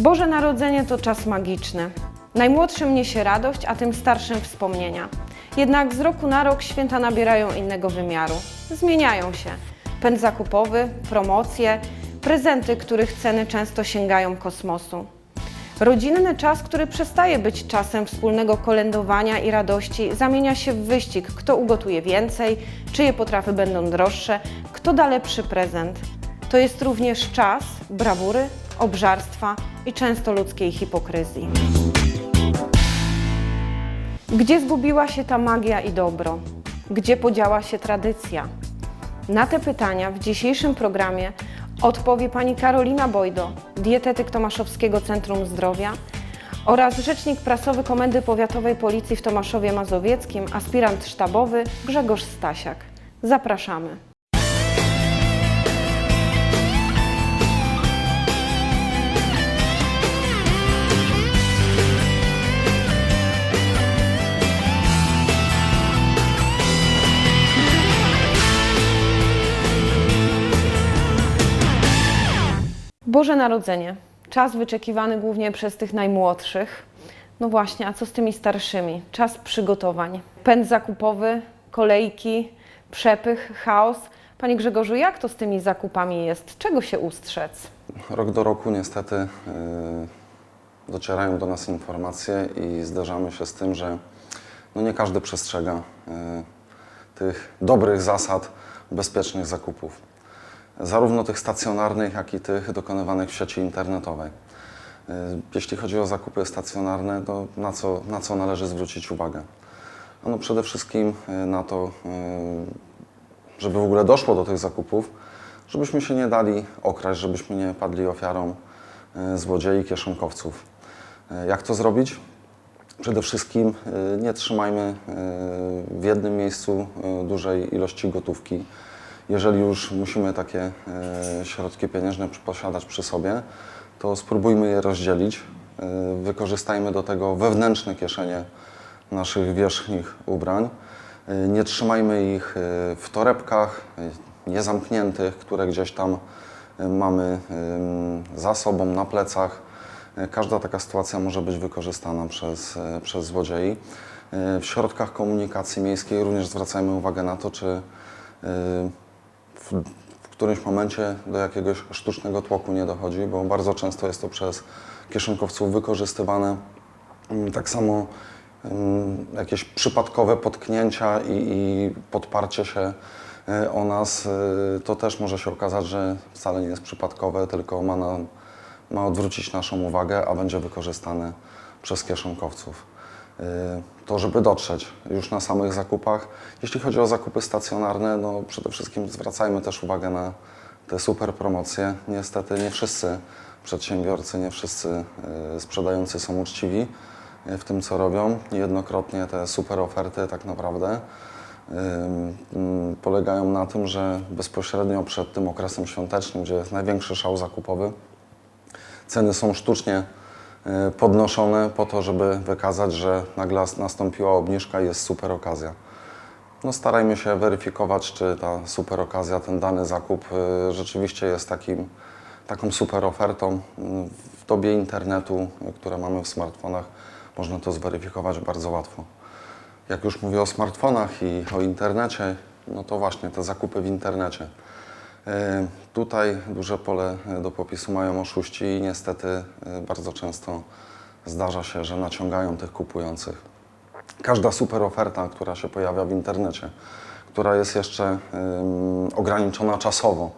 Boże Narodzenie to czas magiczny. Najmłodszym niesie radość, a tym starszym wspomnienia. Jednak z roku na rok święta nabierają innego wymiaru. Zmieniają się. Pęd zakupowy, promocje, prezenty, których ceny często sięgają kosmosu. Rodzinny czas, który przestaje być czasem wspólnego kolędowania i radości, zamienia się w wyścig, kto ugotuje więcej, czyje potrawy będą droższe, kto da lepszy prezent. To jest również czas brawury, obżarstwa i często ludzkiej hipokryzji. Gdzie zgubiła się ta magia i dobro? Gdzie podziała się tradycja? Na te pytania w dzisiejszym programie odpowie pani Karolina Bojdo, dietetyk Tomaszowskiego Centrum Zdrowia oraz rzecznik prasowy Komendy Powiatowej Policji w Tomaszowie Mazowieckim, aspirant sztabowy Grzegorz Stasiak. Zapraszamy. Boże Narodzenie. Czas wyczekiwany głównie przez tych najmłodszych. No właśnie, a co z tymi starszymi? Czas przygotowań. Pęd zakupowy, kolejki, przepych, chaos. Panie Grzegorzu, jak to z tymi zakupami jest? Czego się ustrzec? Rok do roku niestety y, docierają do nas informacje i zderzamy się z tym, że no nie każdy przestrzega y, tych dobrych zasad bezpiecznych zakupów. Zarówno tych stacjonarnych, jak i tych dokonywanych w sieci internetowej. Y, Jeśli chodzi o zakupy stacjonarne, to na co, na co należy zwrócić uwagę? No przede wszystkim y, na to, y, żeby w ogóle doszło do tych zakupów, żebyśmy się nie dali okraść, żebyśmy nie padli ofiarą złodziei, kieszonkowców. Jak to zrobić? Przede wszystkim nie trzymajmy w jednym miejscu dużej ilości gotówki. Jeżeli już musimy takie e, środki pieniężne posiadać przy sobie, to spróbujmy je rozdzielić. E, Wykorzystajmy do tego wewnętrzne kieszenie naszych wierzchnich ubrań. E, Nie trzymajmy ich w torebkach niezamkniętych, które gdzieś tam mamy za sobą, na plecach. Każda taka sytuacja może być wykorzystana przez, przez złodziei. W środkach komunikacji miejskiej również zwracajmy uwagę na to, czy w, którymś momencie do jakiegoś sztucznego tłoku nie dochodzi, bo bardzo często jest to przez kieszonkowców wykorzystywane. Mm, Tak samo ym, jakieś przypadkowe potknięcia i, i podparcie się y, o nas, y, to też może się okazać, że wcale nie jest przypadkowe, tylko ma, nam, ma odwrócić naszą uwagę, a będzie wykorzystane przez kieszonkowców. Y, To, żeby dotrzeć już na samych zakupach. Jeśli chodzi o zakupy stacjonarne, no przede wszystkim zwracajmy też uwagę na te super promocje. Niestety nie wszyscy przedsiębiorcy, nie wszyscy y, sprzedający są uczciwi y, w tym, co robią. Niejednokrotnie te super oferty tak naprawdę ym, polegają na tym, że bezpośrednio przed tym okresem świątecznym, gdzie jest największy szał zakupowy, ceny są sztucznie podnoszone po to, żeby wykazać, że nagle nastąpiła obniżka i jest super okazja. No starajmy się weryfikować, czy ta super okazja, ten dany zakup y, rzeczywiście jest takim, taką super ofertą. W dobie internetu, które mamy w smartfonach, można to zweryfikować bardzo łatwo. Jak już mówię o smartfonach i o internecie, no to właśnie te zakupy w internecie. E, Tutaj duże pole e, do popisu mają oszuści i niestety e, bardzo często zdarza się, że naciągają tych kupujących. Każda super oferta, która się pojawia w internecie, która jest jeszcze ograniczona czasowo,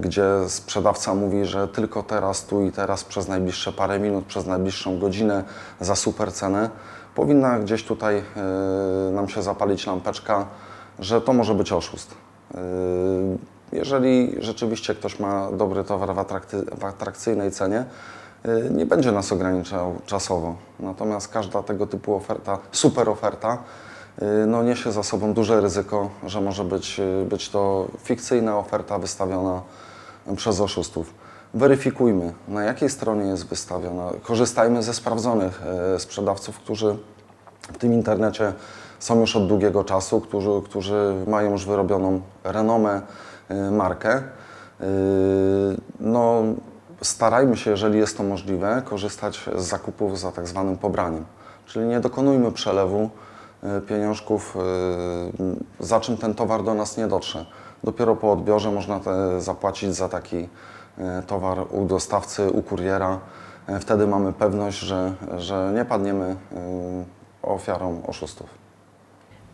gdzie sprzedawca mówi, że tylko teraz, tu i teraz, przez najbliższe parę minut, przez najbliższą godzinę za super cenę, powinna gdzieś tutaj nam się zapalić lampeczka, że to może być oszust. Jeżeli rzeczywiście ktoś ma dobry towar w, atrakty- w atrakcyjnej cenie, y, nie będzie nas ograniczał czasowo. Natomiast każda tego typu oferta, super oferta, y, no niesie za sobą duże ryzyko, że może być, y, być to fikcyjna oferta wystawiona przez oszustów. Weryfikujmy, na jakiej stronie jest wystawiona. Korzystajmy ze sprawdzonych sprzedawców, którzy w tym internecie są już od długiego czasu, którzy, którzy mają już wyrobioną renomę, markę. Y, No, starajmy się, jeżeli jest to możliwe, korzystać z zakupów za tak zwanym pobraniem. Czyli nie dokonujmy przelewu y, pieniążków, y, za czym ten towar do nas nie dotrze. Dopiero po odbiorze można te, zapłacić za taki y, towar u dostawcy, u kuriera. Y, Wtedy mamy pewność, że, że nie padniemy y, ofiarą oszustów.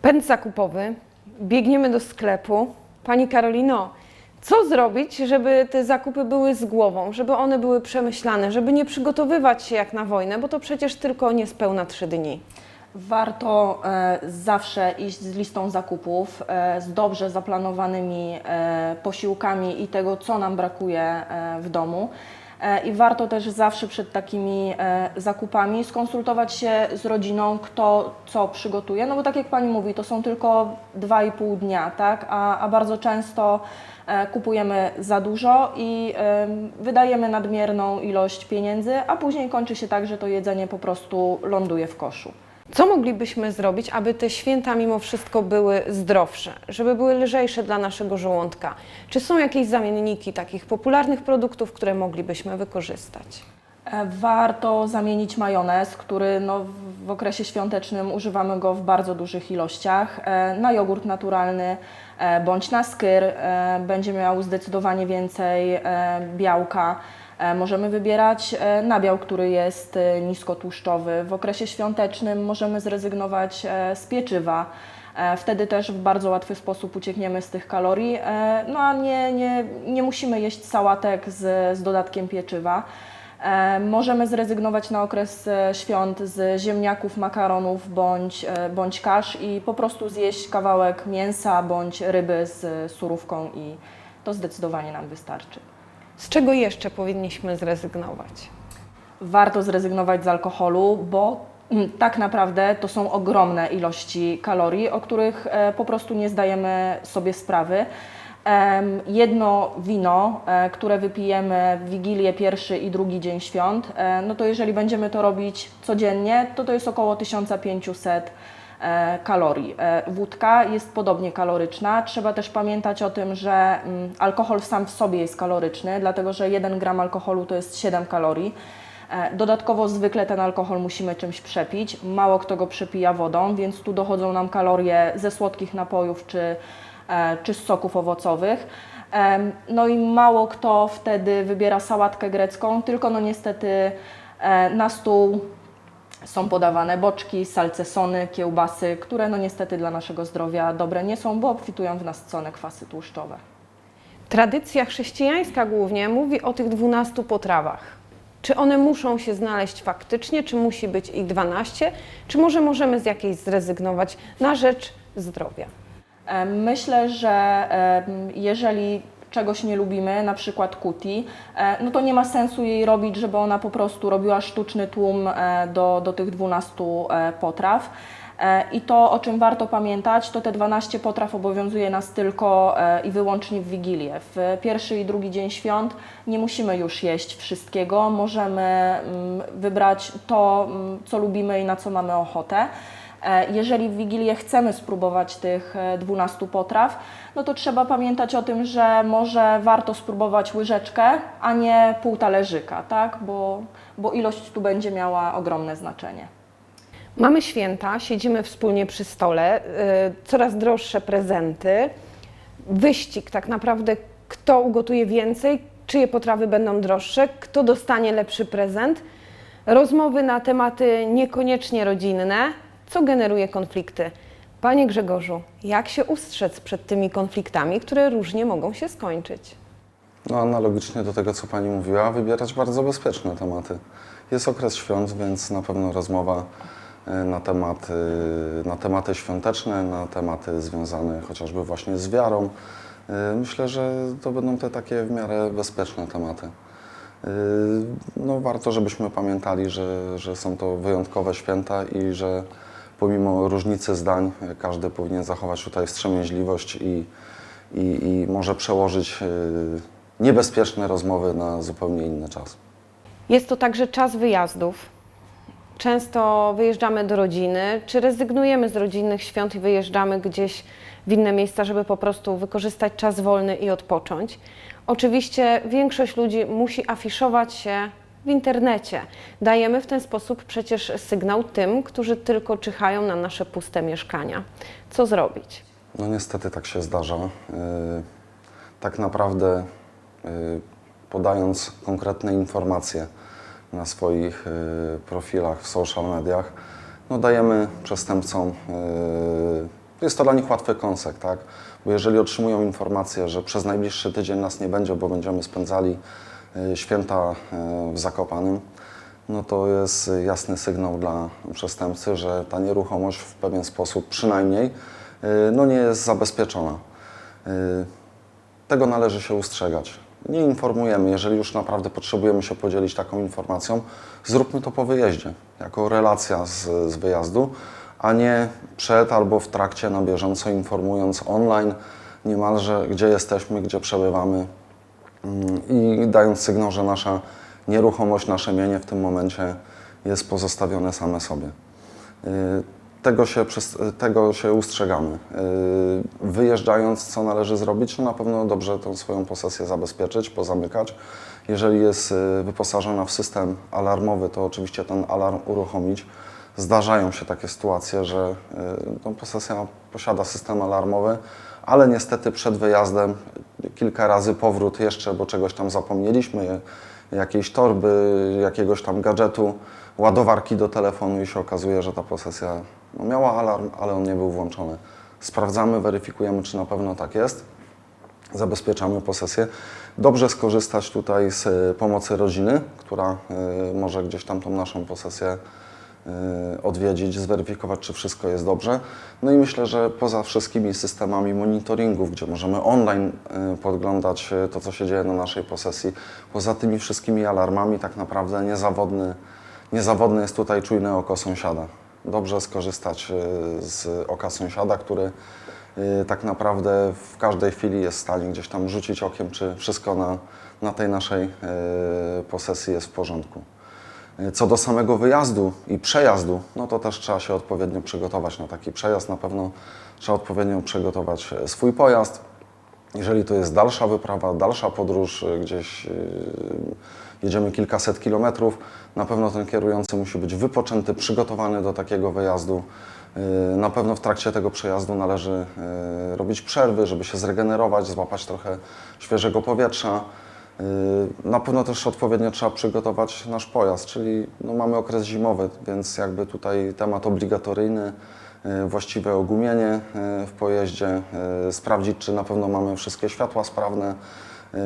Pęd zakupowy, biegniemy do sklepu. Pani Karolino, co zrobić, żeby te zakupy były z głową, żeby one były przemyślane, żeby nie przygotowywać się jak na wojnę, bo to przecież tylko niespełna trzy dni. Warto e, zawsze iść z listą zakupów, e, z dobrze zaplanowanymi e, posiłkami i tego, co nam brakuje e, w domu. E, I warto też zawsze przed takimi e, zakupami skonsultować się z rodziną, kto co przygotuje. No bo tak jak Pani mówi, to są tylko 2,5 dnia, tak? A, a bardzo często e, kupujemy za dużo i em, wydajemy nadmierną ilość pieniędzy, a później kończy się tak, że to jedzenie po prostu ląduje w koszu. Co moglibyśmy zrobić, aby te święta mimo wszystko były zdrowsze, żeby były lżejsze dla naszego żołądka? Czy są jakieś zamienniki takich popularnych produktów, które moglibyśmy wykorzystać? E, Warto zamienić majonez, który no, w- okresie świątecznym używamy go w bardzo dużych ilościach, e, na jogurt naturalny e, bądź na skyr. Będzie miał zdecydowanie więcej białka. E, Możemy wybierać e, nabiał, który jest e, niskotłuszczowy. W okresie świątecznym możemy zrezygnować z pieczywa. Wtedy też w bardzo łatwy sposób uciekniemy z tych kalorii. No a nie, nie, nie musimy jeść sałatek z, z dodatkiem pieczywa. Możemy zrezygnować na okres świąt z ziemniaków, makaronów bądź, bądź kasz i po prostu zjeść kawałek mięsa bądź ryby z surówką i to zdecydowanie nam wystarczy. Z czego jeszcze powinniśmy zrezygnować? warto zrezygnować z alkoholu, bo mm, tak naprawdę to są ogromne ilości kalorii, o których e, po prostu nie zdajemy sobie sprawy. Jedno wino, e, które wypijemy w Wigilię pierwszy i drugi dzień świąt, e, no to jeżeli będziemy to robić codziennie, to to jest około 1500 e, kalorii. E, Wódka jest podobnie kaloryczna. Trzeba też pamiętać o tym, że mm, alkohol sam w sobie jest kaloryczny, dlatego że 1 gram alkoholu to jest 7 kalorii. E, Dodatkowo zwykle ten alkohol musimy czymś przepić. Mało kto go przepija wodą, więc tu dochodzą nam kalorie ze słodkich napojów czy, e, czy z soków owocowych. No i mało kto wtedy wybiera sałatkę grecką, tylko no niestety e, na stół są podawane boczki, salcesony, kiełbasy, które no niestety dla naszego zdrowia dobre nie są, bo obfitują w nascone kwasy tłuszczowe. Tradycja chrześcijańska głównie mówi o tych 12 potrawach. Czy one muszą się znaleźć faktycznie, czy musi być ich 12, czy może możemy z jakiejś zrezygnować na rzecz zdrowia? E, Myślę, że e, jeżeli czegoś nie lubimy, na przykład kuti, e, no to nie ma sensu jej robić, żeby ona po prostu robiła sztuczny tłum e, do, do tych 12 e, potraw. I to, o czym warto pamiętać, to te 12 potraw obowiązuje nas tylko i wyłącznie w Wigilię. W pierwszy i drugi dzień świąt nie musimy już jeść wszystkiego, możemy mm, wybrać to, mm, co lubimy i na co mamy ochotę. Jeżeli w Wigilię chcemy spróbować tych e, 12 potraw, no to trzeba pamiętać o tym, że może warto spróbować łyżeczkę, a nie pół talerzyka, tak? bo, bo ilość tu będzie miała ogromne znaczenie. Mamy święta, siedzimy wspólnie przy stole, y, coraz droższe prezenty, wyścig tak naprawdę, kto ugotuje więcej, czyje potrawy będą droższe, kto dostanie lepszy prezent, rozmowy na tematy niekoniecznie rodzinne, co generuje konflikty. Panie Grzegorzu, jak się ustrzec przed tymi konfliktami, które różnie mogą się skończyć? No, analogicznie do tego, co Pani mówiła, wybierać bardzo bezpieczne tematy. Jest okres świąt, więc na pewno rozmowa e, na tematy, na tematy świąteczne, na tematy związane chociażby właśnie z wiarą. E, Myślę, że to będą te takie w miarę bezpieczne tematy. E, No, warto, żebyśmy pamiętali, że, że są to wyjątkowe święta i że pomimo różnicy zdań e, każdy powinien zachować tutaj wstrzemięźliwość i, i, i może przełożyć e, niebezpieczne rozmowy na zupełnie inny czas. Jest to także czas wyjazdów. Często wyjeżdżamy do rodziny, czy rezygnujemy z rodzinnych świąt i wyjeżdżamy gdzieś w inne miejsca, żeby po prostu wykorzystać czas wolny i odpocząć. Oczywiście większość ludzi musi afiszować się w internecie. Dajemy w ten sposób przecież sygnał tym, którzy tylko czyhają na nasze puste mieszkania. Co zrobić? No niestety tak się zdarza. Yy, Tak naprawdę yy, podając konkretne informacje na swoich yy, profilach w social mediach, no dajemy przestępcom, jest to dla nich łatwy kąsek, tak? Bo jeżeli otrzymują informację, że przez najbliższy tydzień nas nie będzie, bo będziemy spędzali święta yy, w Zakopanym, no to jest jasny sygnał dla przestępcy, że ta nieruchomość w pewien sposób przynajmniej yy, no nie jest zabezpieczona. Tego należy się ustrzegać. Nie informujemy, jeżeli już naprawdę potrzebujemy się podzielić taką informacją, zróbmy to po wyjeździe, jako relacja z, z wyjazdu, a nie przed albo w trakcie na bieżąco informując online niemalże, gdzie jesteśmy, gdzie przebywamy i dając sygnał, że nasza nieruchomość, nasze mienie w tym momencie jest pozostawione same sobie. Y, Tego się, tego się ustrzegamy. Y, Wyjeżdżając, co należy zrobić? No na pewno dobrze tą swoją posesję zabezpieczyć, pozamykać. Jeżeli jest y, wyposażona w system alarmowy, to oczywiście ten alarm uruchomić. Zdarzają się takie sytuacje, że no, posesja posiada system alarmowy, ale niestety przed wyjazdem kilka razy powrót jeszcze, bo czegoś tam zapomnieliśmy, jakiejś torby, jakiegoś tam gadżetu, ładowarki do telefonu i się okazuje, że ta posesja no, miała alarm, ale on nie był włączony. Sprawdzamy, weryfikujemy, czy na pewno tak jest. Zabezpieczamy posesję. Dobrze skorzystać tutaj z e, pomocy rodziny, która e, może gdzieś tam tą naszą posesję odwiedzić, zweryfikować, czy wszystko jest dobrze. No i myślę, że poza wszystkimi systemami monitoringów, gdzie możemy online e, podglądać e, to, co się dzieje na naszej posesji, poza tymi wszystkimi alarmami, tak naprawdę niezawodny, niezawodne jest tutaj czujne oko sąsiada. Dobrze skorzystać e, z oka sąsiada, który e, tak naprawdę w każdej chwili jest w stanie gdzieś tam rzucić okiem, czy wszystko na, na tej naszej e, posesji jest w porządku. Co do samego wyjazdu i przejazdu, no to też trzeba się odpowiednio przygotować na taki przejazd. Na pewno trzeba odpowiednio przygotować e, swój pojazd. Jeżeli to jest dalsza wyprawa, dalsza podróż, e, gdzieś e, jedziemy kilkaset kilometrów, na pewno ten kierujący musi być wypoczęty, przygotowany do takiego wyjazdu. E, Na pewno w trakcie tego przejazdu należy e, robić przerwy, żeby się zregenerować, złapać trochę świeżego powietrza. Yy, Na pewno też odpowiednio trzeba przygotować nasz pojazd, czyli no mamy okres zimowy, więc jakby tutaj temat obligatoryjny, yy, właściwe ogumienie yy, w pojeździe, sprawdzić czy na pewno mamy wszystkie światła sprawne,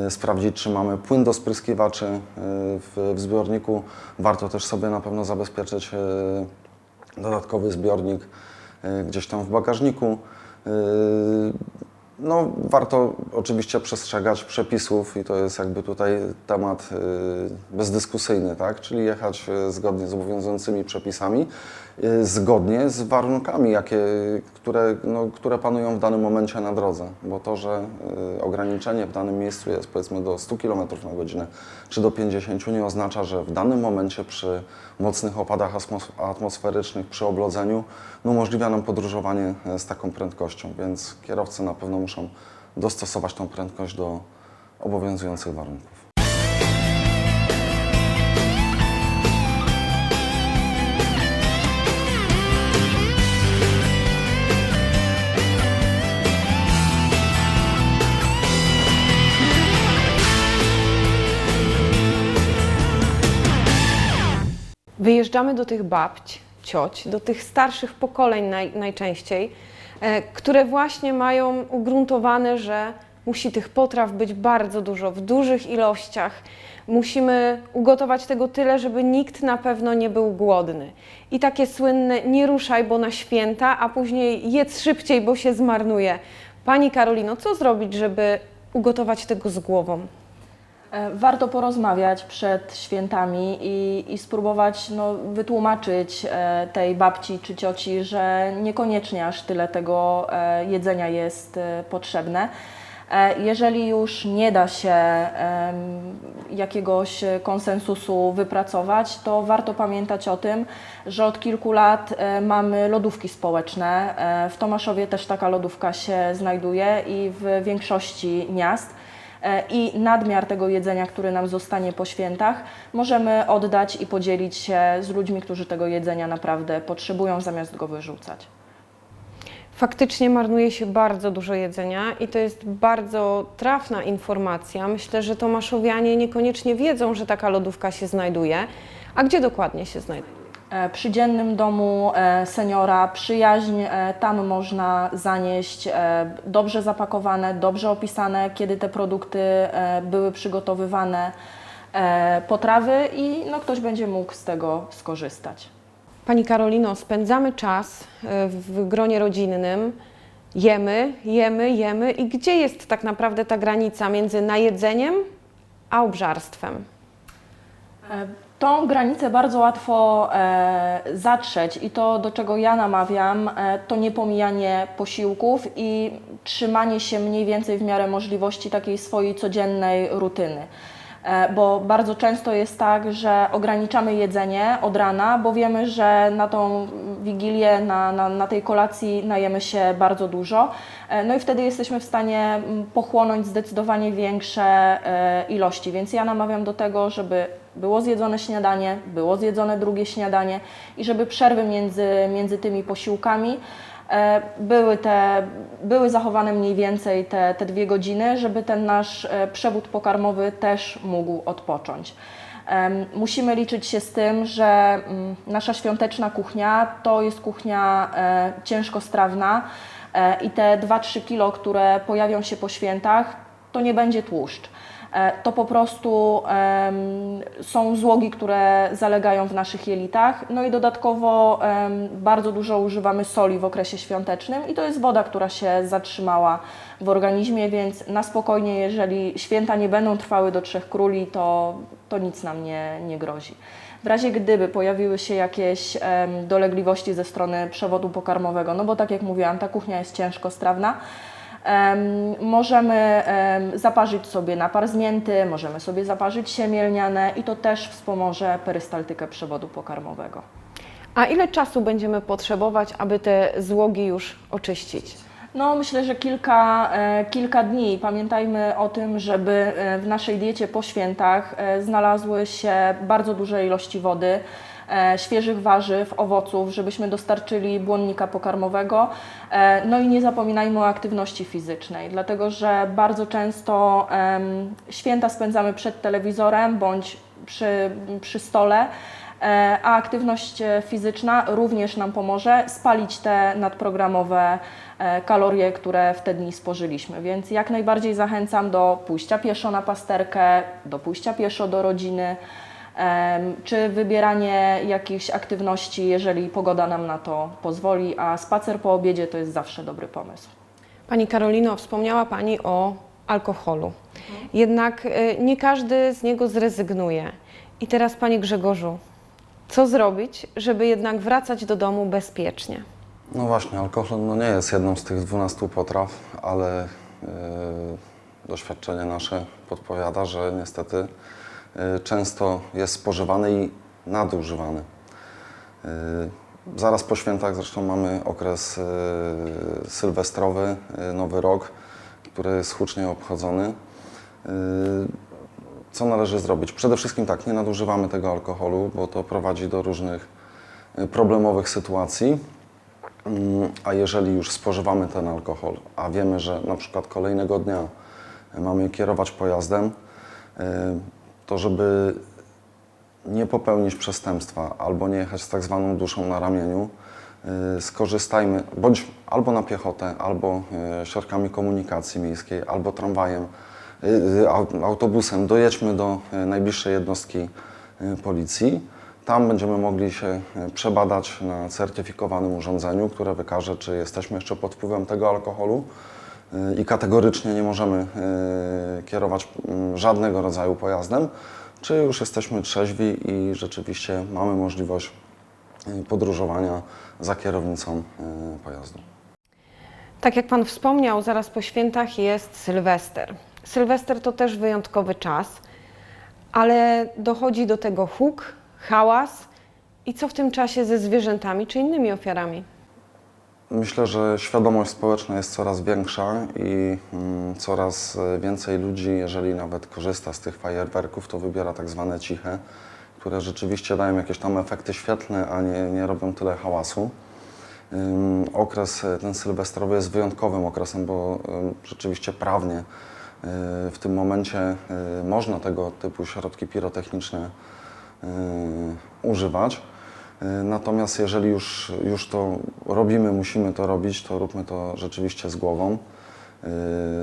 sprawdzić czy mamy płyn do spryskiwaczy w, zbiorniku. Warto też sobie na pewno zabezpieczyć dodatkowy zbiornik gdzieś tam w bagażniku. No, warto oczywiście przestrzegać przepisów i to jest jakby tutaj temat y, bezdyskusyjny, tak? czyli jechać y, zgodnie z obowiązującymi przepisami, zgodnie z warunkami, jakie, które, no, które panują w danym momencie na drodze, bo to, że y, ograniczenie w danym miejscu jest powiedzmy do 100 km na godzinę czy do 50 nie oznacza, że w danym momencie przy mocnych opadach atmos- atmosferycznych, przy oblodzeniu, no, umożliwia nam podróżowanie e, z taką prędkością, więc kierowcy na pewno muszą dostosować tą prędkość do obowiązujących warunków. Wyjeżdżamy do tych babć, cioć, do tych starszych pokoleń naj, najczęściej, e, które właśnie mają ugruntowane, że musi tych potraw być bardzo dużo, w dużych ilościach. Musimy ugotować tego tyle, żeby nikt na pewno nie był głodny. I takie słynne nie ruszaj, bo na święta, a później jedz szybciej, bo się zmarnuje. Pani Karolino, co zrobić, żeby ugotować tego z głową? E, Warto porozmawiać przed świętami i, i spróbować no, wytłumaczyć e, tej babci czy cioci, że niekoniecznie aż tyle tego e, jedzenia jest potrzebne. Jeżeli już nie da się jakiegoś konsensusu wypracować, to warto pamiętać o tym, że od kilku lat mamy lodówki społeczne. W Tomaszowie też taka lodówka się znajduje i w większości miast. E, i nadmiar tego jedzenia, który nam zostanie po świętach, możemy oddać i podzielić się z ludźmi, którzy tego jedzenia naprawdę potrzebują, zamiast go wyrzucać. Faktycznie marnuje się bardzo dużo jedzenia i to jest bardzo trafna informacja. Myślę, że tomaszowianie niekoniecznie wiedzą, że taka lodówka się znajduje. A gdzie dokładnie się znajduje? E, Przy dziennym domu e, seniora przyjaźń, e, tam można zanieść dobrze zapakowane, dobrze opisane, kiedy te produkty były przygotowywane, potrawy i no, ktoś będzie mógł z tego skorzystać. Pani Karolino, spędzamy czas w gronie rodzinnym, jemy, jemy, jemy i gdzie jest tak naprawdę ta granica między najedzeniem a obżarstwem? E, Tą granicę bardzo łatwo e, zatrzeć i to, do czego ja namawiam, e, to niepomijanie posiłków i trzymanie się mniej więcej w miarę możliwości takiej swojej codziennej rutyny. E, bo bardzo często jest tak, że ograniczamy jedzenie od rana, bo wiemy, że na tą wigilię, na, na, na tej kolacji najemy się bardzo dużo. E, No i wtedy jesteśmy w stanie mm, pochłonąć zdecydowanie większe e, ilości. Więc ja namawiam do tego, żeby było zjedzone śniadanie, było zjedzone drugie śniadanie i żeby przerwy między, między tymi posiłkami były, te, były zachowane mniej więcej te, te dwie godziny, żeby ten nasz e, przewód pokarmowy też mógł odpocząć. Musimy liczyć się z tym, że mm, nasza świąteczna kuchnia to jest kuchnia e, ciężkostrawna e, i te 2-3 kilo, które pojawią się po świętach, to nie będzie tłuszcz. E, To po prostu są złogi, które zalegają w naszych jelitach. No i dodatkowo bardzo dużo używamy soli w okresie świątecznym i to jest woda, która się zatrzymała w organizmie, więc na spokojnie, jeżeli święta nie będą trwały do Trzech Króli, to, to nic nam nie, nie grozi. W razie gdyby pojawiły się jakieś dolegliwości ze strony przewodu pokarmowego, no bo tak jak mówiłam, ta kuchnia jest ciężkostrawna, Em, możemy em, zaparzyć sobie napar z mięty, możemy sobie zaparzyć siemię lniane i to też wspomoże perystaltykę przewodu pokarmowego. A ile czasu będziemy potrzebować, aby te złogi już oczyścić? No, myślę, że kilka, e, kilka dni. Pamiętajmy o tym, żeby e, w naszej diecie po świętach e, znalazły się bardzo duże ilości wody, świeżych warzyw, owoców, żebyśmy dostarczyli błonnika pokarmowego. E, No i nie zapominajmy o aktywności fizycznej, dlatego że bardzo często święta spędzamy przed telewizorem bądź przy, przy stole. E, a aktywność e, fizyczna również nam pomoże spalić te nadprogramowe e, kalorie, które w te dni spożyliśmy. Więc jak najbardziej zachęcam do pójścia pieszo na pasterkę, do pójścia pieszo do rodziny, czy wybieranie jakichś aktywności, jeżeli pogoda nam na to pozwoli, a spacer po obiedzie to jest zawsze dobry pomysł. Pani Karolino, wspomniała Pani o alkoholu. Jednak y, nie każdy z niego zrezygnuje. I teraz Panie Grzegorzu, co zrobić, żeby jednak wracać do domu bezpiecznie? No właśnie, alkohol no nie jest jedną z tych 12 potraw, ale yy, doświadczenie nasze podpowiada, że niestety często jest spożywany i nadużywany. Yy, zaraz po świętach zresztą mamy okres yy, sylwestrowy, Nowy Rok, który jest hucznie obchodzony. Co należy zrobić? Przede wszystkim tak, nie nadużywamy tego alkoholu, bo to prowadzi do różnych problemowych sytuacji. Mm, A jeżeli już spożywamy ten alkohol, a wiemy, że na przykład kolejnego dnia mamy kierować pojazdem, to żeby nie popełnić przestępstwa albo nie jechać z tak zwaną duszą na ramieniu, y, skorzystajmy bądź albo na piechotę, albo y, środkami komunikacji miejskiej, albo tramwajem, y, au- autobusem. Dojedźmy do najbliższej jednostki policji. Tam będziemy mogli się przebadać na certyfikowanym urządzeniu, które wykaże, czy jesteśmy jeszcze pod wpływem tego alkoholu i kategorycznie nie możemy y, kierować żadnego rodzaju pojazdem, czy już jesteśmy trzeźwi i rzeczywiście mamy możliwość y, podróżowania za kierownicą y, pojazdu. Tak jak Pan wspomniał, zaraz po świętach jest Sylwester. Sylwester to też wyjątkowy czas, ale dochodzi do tego huk, hałas i co w tym czasie ze zwierzętami czy innymi ofiarami? Myślę, że świadomość społeczna jest coraz większa i mm, coraz e, więcej ludzi, jeżeli nawet korzysta z tych fajerwerków, to wybiera tak zwane ciche, które rzeczywiście dają jakieś tam efekty świetlne, a nie, nie robią tyle hałasu. Okres e, ten sylwestrowy jest wyjątkowym okresem, bo rzeczywiście prawnie y, w tym momencie można tego typu środki pirotechniczne używać. Y, Natomiast jeżeli już, już to robimy, musimy to robić, to róbmy to rzeczywiście z głową. Y,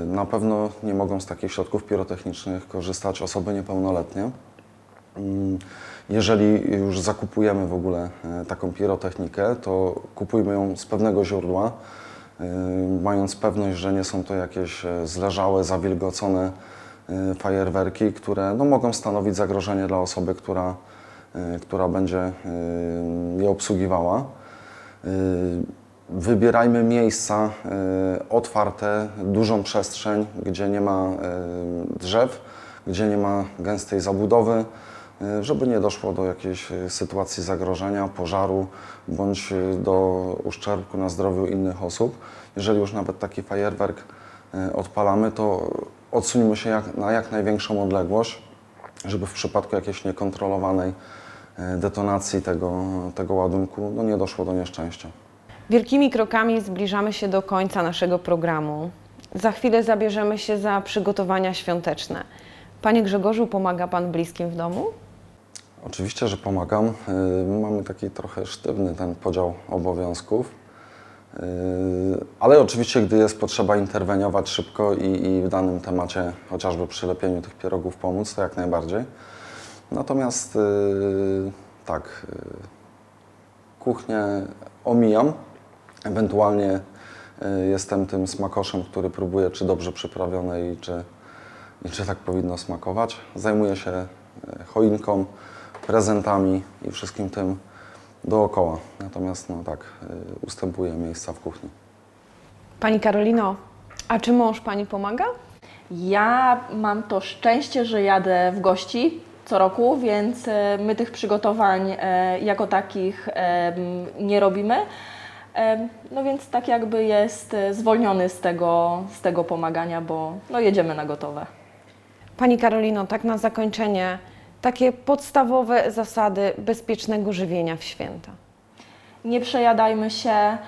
Na pewno nie mogą z takich środków pirotechnicznych korzystać osoby niepełnoletnie. Mm, Jeżeli już zakupujemy w ogóle e, taką pirotechnikę, to kupujmy ją z pewnego źródła, e, mając pewność, że nie są to jakieś e, zleżałe, zawilgocone e, fajerwerki, które no, mogą stanowić zagrożenie dla osoby, która, e, która będzie e, je obsługiwała. E, Wybierajmy miejsca otwarte, dużą przestrzeń, gdzie nie ma drzew, gdzie nie ma gęstej zabudowy, żeby nie doszło do jakiejś sytuacji zagrożenia, pożaru bądź do uszczerbku na zdrowiu innych osób. Jeżeli już nawet taki fajerwerk odpalamy, to odsuńmy się jak, na jak największą odległość, żeby w przypadku jakiejś niekontrolowanej detonacji tego, tego ładunku no nie doszło do nieszczęścia. Wielkimi krokami zbliżamy się do końca naszego programu. Za chwilę zabierzemy się za przygotowania świąteczne. Panie Grzegorzu, pomaga Pan bliskim w domu? Oczywiście, że pomagam. Yy, Mamy taki trochę sztywny ten podział obowiązków. Yy, Ale oczywiście, gdy jest potrzeba interweniować szybko i, i w danym temacie, chociażby przy lepieniu tych pierogów pomóc, to jak najbardziej. Natomiast yy, tak, yy, kuchnię omijam. Ewentualnie yy, jestem tym smakoszem, który próbuje, czy dobrze przyprawione i czy, i czy tak powinno smakować. Zajmuję się choinką, prezentami i wszystkim tym dookoła. Natomiast no tak, y, ustępuję miejsca w kuchni. Pani Karolino, a czy mąż Pani pomaga? Ja mam to szczęście, że jadę w gości co roku, więc e, my tych przygotowań e, jako takich em, nie robimy. No więc tak jakby jest e, zwolniony z tego, z tego pomagania, bo no jedziemy na gotowe. Pani Karolino, tak na zakończenie, takie podstawowe zasady bezpiecznego żywienia w święta. Nie przejadajmy się,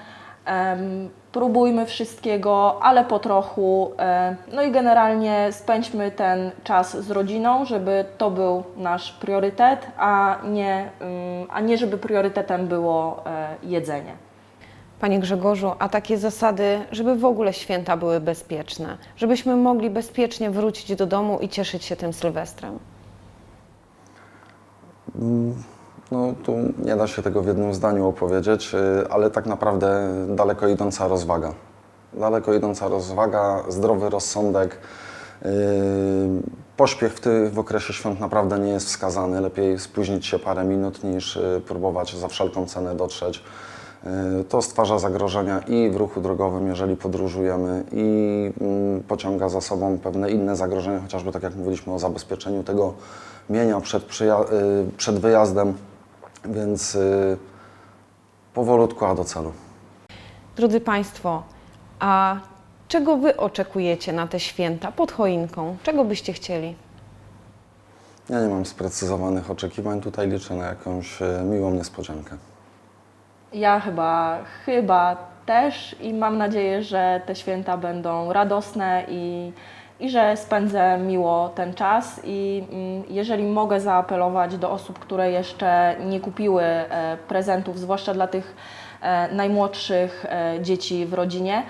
próbujmy wszystkiego, ale po trochu. em, no i generalnie spędźmy ten czas z rodziną, żeby to był nasz priorytet, a nie, em, a nie żeby priorytetem było e, jedzenie. Panie Grzegorzu, a takie zasady, żeby w ogóle święta były bezpieczne, żebyśmy mogli bezpiecznie wrócić do domu i cieszyć się tym Sylwestrem. No tu nie da się tego w jednym zdaniu opowiedzieć, y, ale tak naprawdę daleko idąca rozwaga. Daleko idąca rozwaga, zdrowy rozsądek. y, Pośpiech w, ty, w okresie świąt naprawdę nie jest wskazany. Lepiej spóźnić się parę minut niż y, próbować za wszelką cenę dotrzeć. To stwarza zagrożenia i w ruchu drogowym, jeżeli podróżujemy, i mm, pociąga za sobą pewne inne zagrożenia, chociażby tak jak mówiliśmy o zabezpieczeniu tego mienia przed, przed wyjazdem, więc y, powolutku, a do celu. Drodzy Państwo, a czego Wy oczekujecie na te święta pod choinką? Czego byście chcieli? Ja nie mam sprecyzowanych oczekiwań, tutaj liczę na jakąś y, miłą niespodziankę. Ja chyba, chyba też i mam nadzieję, że te święta będą radosne i, i że spędzę miło ten czas. I mm, jeżeli mogę zaapelować do osób, które jeszcze nie kupiły e, prezentów, zwłaszcza dla tych e, najmłodszych e, dzieci w rodzinie,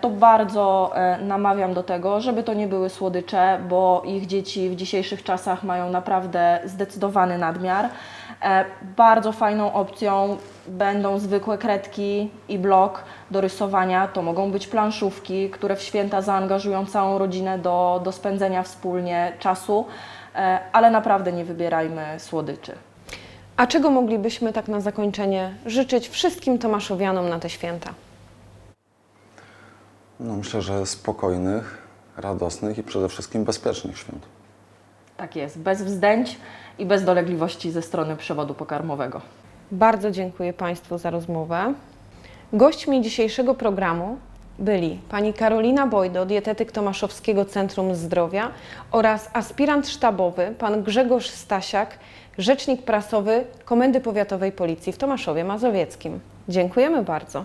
to bardzo namawiam do tego, żeby to nie były słodycze, bo ich dzieci w dzisiejszych czasach mają naprawdę zdecydowany nadmiar. Bardzo fajną opcją będą zwykłe kredki i blok do rysowania. To mogą być planszówki, które w święta zaangażują całą rodzinę do, do spędzenia wspólnie czasu, e, ale naprawdę nie wybierajmy słodyczy. A czego moglibyśmy tak na zakończenie życzyć wszystkim Tomaszowianom na te święta? No, myślę, że spokojnych, radosnych i przede wszystkim bezpiecznych świąt. Tak jest, bez wzdęć i bez dolegliwości ze strony przewodu pokarmowego. Bardzo dziękuję Państwu za rozmowę. Gośćmi dzisiejszego programu byli pani Karolina Bojdo, dietetyk Tomaszowskiego Centrum Zdrowia oraz aspirant sztabowy pan Grzegorz Stasiak, rzecznik prasowy Komendy Powiatowej Policji w Tomaszowie Mazowieckim. Dziękujemy bardzo.